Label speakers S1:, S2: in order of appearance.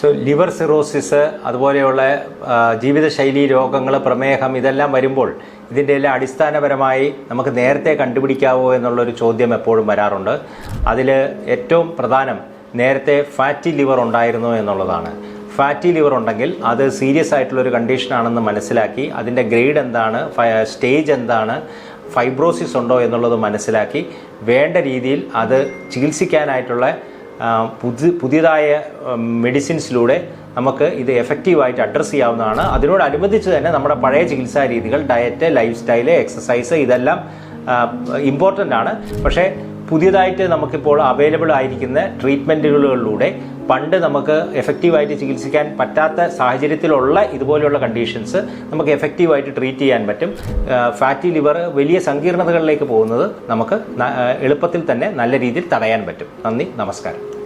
S1: So liver cirrhosis അതുപോലെയുള്ള ജീവിതശൈലി രോഗങ്ങൾ പ്രമേഹം ഇതെല്ലാം വരുമ്പോൾ ഇതിന്റെ എല്ലാം അടിസ്ഥാനപരമായി നമുക്ക് നേരത്തെ കണ്ടുപിടിക്കാവോ എന്നുള്ളൊരു ചോദ്യം എപ്പോഴും വരാറുണ്ട്. അതിൽ ഏറ്റവും പ്രധാനം നേരത്തെ ഫാറ്റി ലിവർ ഉണ്ടായിരുന്നു എന്നുള്ളതാണ്. ഫാറ്റി ലിവർ ഉണ്ടെങ്കിൽ അത് സീരിയസ് ആയിട്ടുള്ള ഒരു കണ്ടീഷൻ ആണെന്ന് മനസ്സിലാക്കി അതിന്റെ ഗ്രേഡ് എന്താണ് സ്റ്റേജ് എന്താണ് ഫൈബ്രോസിസ് ഉണ്ടോ എന്നുള്ളത് മനസ്സിലാക്കി വേണ്ട രീതിയിൽ അത് ചികിത്സിക്കാനായിട്ടുള്ള പുതി പുതിയതായ മെഡിസിൻസിലൂടെ നമുക്ക് ഇത് എഫക്റ്റീവായിട്ട് അഡ്രസ്സ് ചെയ്യാവുന്നതാണ്. അതിനോടനുബന്ധിച്ച് തന്നെ നമ്മുടെ പഴയ ചികിത്സാ രീതികൾ ഡയറ്റ് ലൈഫ് സ്റ്റൈൽ എക്സസൈസ് ഇതെല്ലാം ഇമ്പോർട്ടന്റ് ആണ്. പക്ഷേ പുതിയതായിട്ട് നമുക്കിപ്പോൾ അവൈലബിൾ ആയിരിക്കുന്ന ട്രീറ്റ്മെന്റുകളിലൂടെ പണ്ട് നമുക്ക് എഫക്റ്റീവായിട്ട് ചികിത്സിക്കാൻ പറ്റാത്ത സാഹചര്യത്തിലുള്ള ഇതുപോലെയുള്ള കണ്ടീഷൻസ് നമുക്ക് എഫക്റ്റീവായിട്ട് ട്രീറ്റ് ചെയ്യാൻ പറ്റും. ഫാറ്റി ലിവർ വലിയ സങ്കീർണതകളിലേക്ക് പോകുന്നത് നമുക്ക് എളുപ്പത്തിൽ തന്നെ നല്ല രീതിയിൽ തടയാൻ പറ്റും. നന്ദി നമസ്കാരം.